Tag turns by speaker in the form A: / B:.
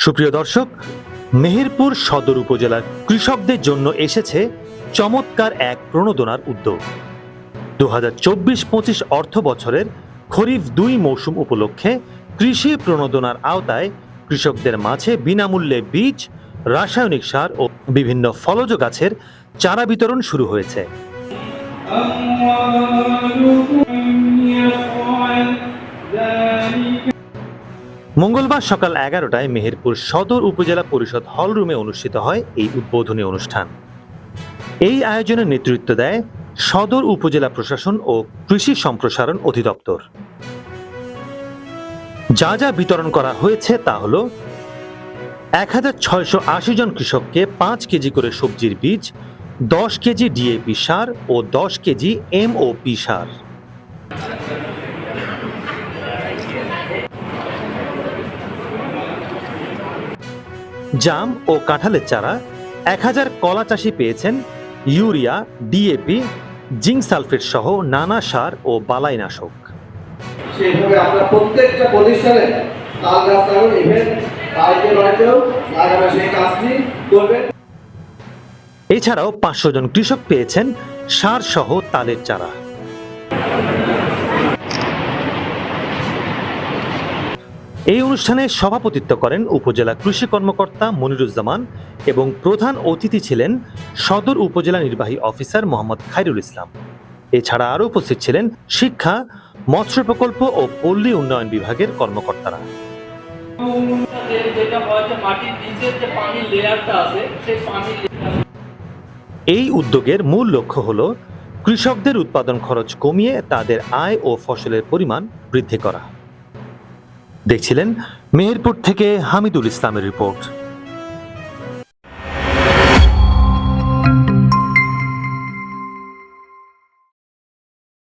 A: সুপ্রিয় দর্শক, মেহেরপুর সদর উপজেলার কৃষকদের জন্য এসেছে চমৎকার এক প্রণোদনার উদ্যোগ। দু হাজার চব্বিশ পঁচিশ অর্থ বছরের খরিফ দুই মৌসুম উপলক্ষে কৃষি প্রণোদনার আওতায় কৃষকদের মাঝে বিনামূল্যে বীজ, রাসায়নিক সার ও বিভিন্ন ফলজ গাছের চারা বিতরণ শুরু হয়েছে। মঙ্গলবার সকাল এগারোটায় মেহেরপুর সদর উপজেলা পরিষদ হল রুমে অনুষ্ঠিত হয় এই উদ্বোধনী অনুষ্ঠান। এই আয়োজনের নেতৃত্ব দেয় সদর উপজেলা প্রশাসন ও কৃষি সম্প্রসারণ অধিদপ্তর। যা যা বিতরণ করা হয়েছে তা হল এক হাজার ছয়শো আশি জন কৃষককে পাঁচ কেজি করে সবজির বীজ, দশ কেজি ডিএপি সার ও দশ কেজি এমওপি সার। জাম ও কাঁঠালের চারা এক হাজার কলা চাষি পেয়েছেন ইউরিয়া ডিএপি জিঙ্ক সালফেট সহ নানা সার ও বালাইনাশক।
B: সেইভাবে আমরা প্রত্যেকটা প্রতিষ্ঠানে তাল গাছ লাগানো ইভেন বাড়িতে বাড়িতেও লাগানো সেই কাজটি করবেন।
A: এছাড়াও পাঁচশো জন কৃষক পেয়েছেন সার সহ তালের চারা। এই অনুষ্ঠানে সভাপতিত্ব করেন উপজেলা কৃষি কর্মকর্তা মনিরুজ্জামান এবং প্রধান অতিথি ছিলেন সদর উপজেলা নির্বাহী অফিসার মোহাম্মদ খাইরুল ইসলাম। এছাড়া আরও উপস্থিত ছিলেন শিক্ষা, মৎস্য প্রকল্প ও পল্লী উন্নয়ন বিভাগের কর্মকর্তারা। এই উদ্যোগের মূল লক্ষ্য হল কৃষকদের উৎপাদন খরচ কমিয়ে তাদের আয় ও ফসলের পরিমাণ বৃদ্ধি করা। দেখছিলেন মেহেরপুর থেকে হামিদুল ইসলামের রিপোর্ট।